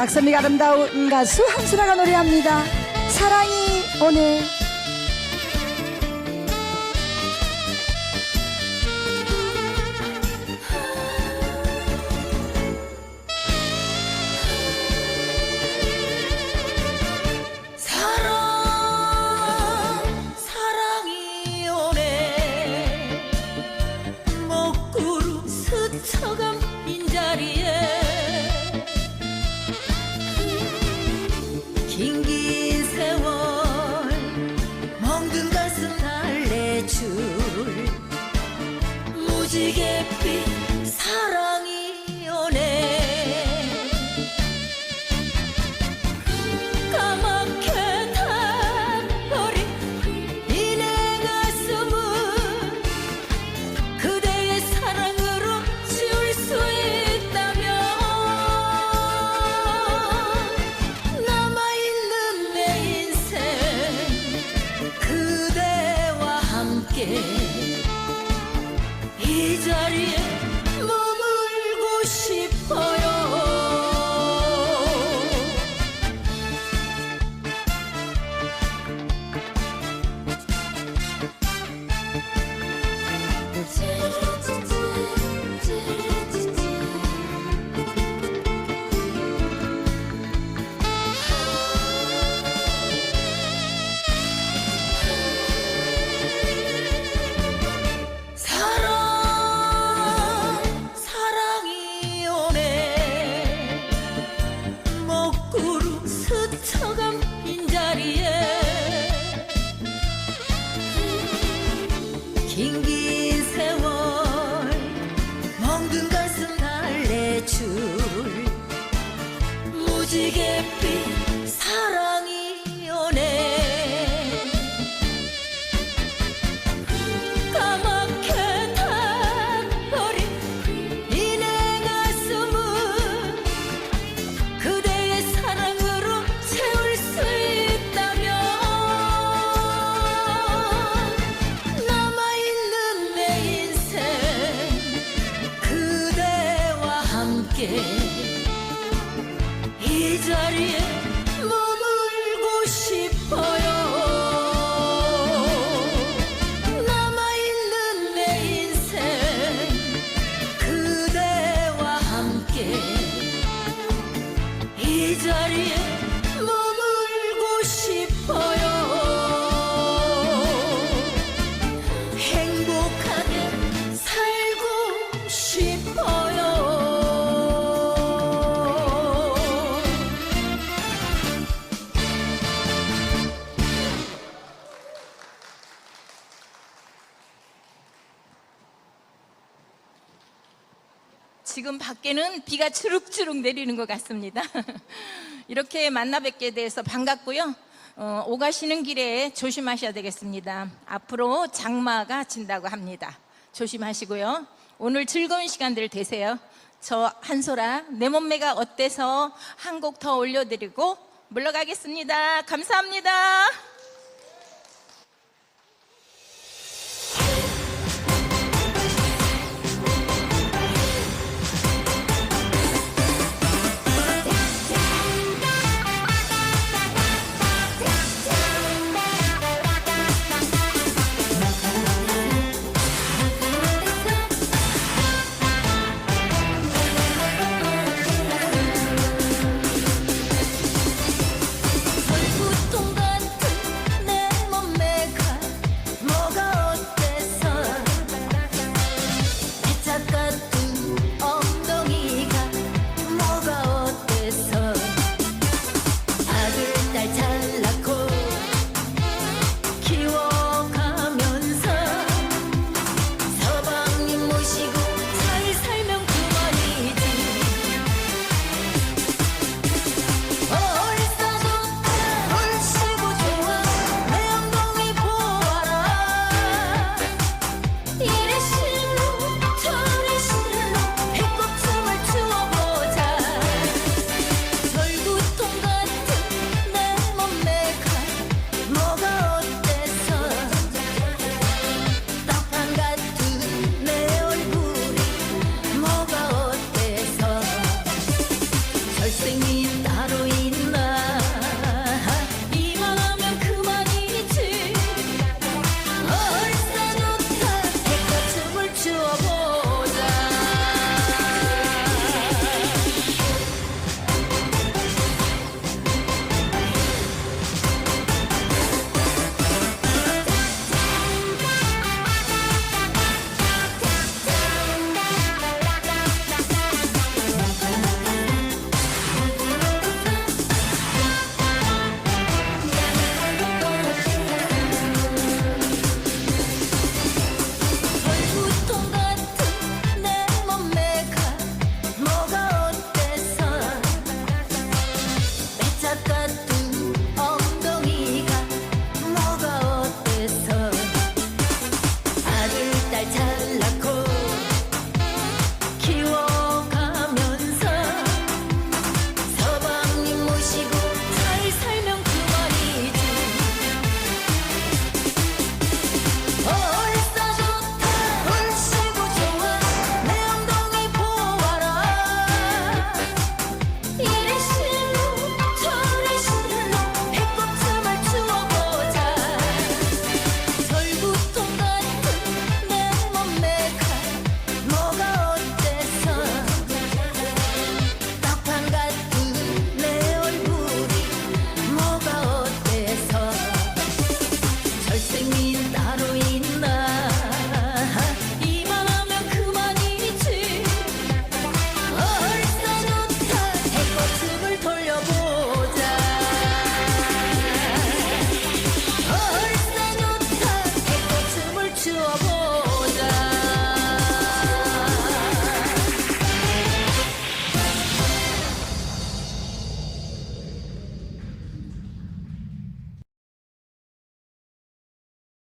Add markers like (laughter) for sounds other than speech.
박선미가 아름다운 가수 한수라가 노래합니다. 사랑이 오네. be. to 이자 지금 밖에는 비가 주룩주룩 내리는 것 같습니다. (laughs) 이렇게 만나 뵙게 돼서 반갑고요. 어, 오가시는 길에 조심하셔야 되겠습니다. 앞으로 장마가 진다고 합니다. 조심하시고요. 오늘 즐거운 시간들 되세요. 저 한소라 내 몸매가 어때서 한 곡 더 올려드리고 물러가겠습니다. 감사합니다.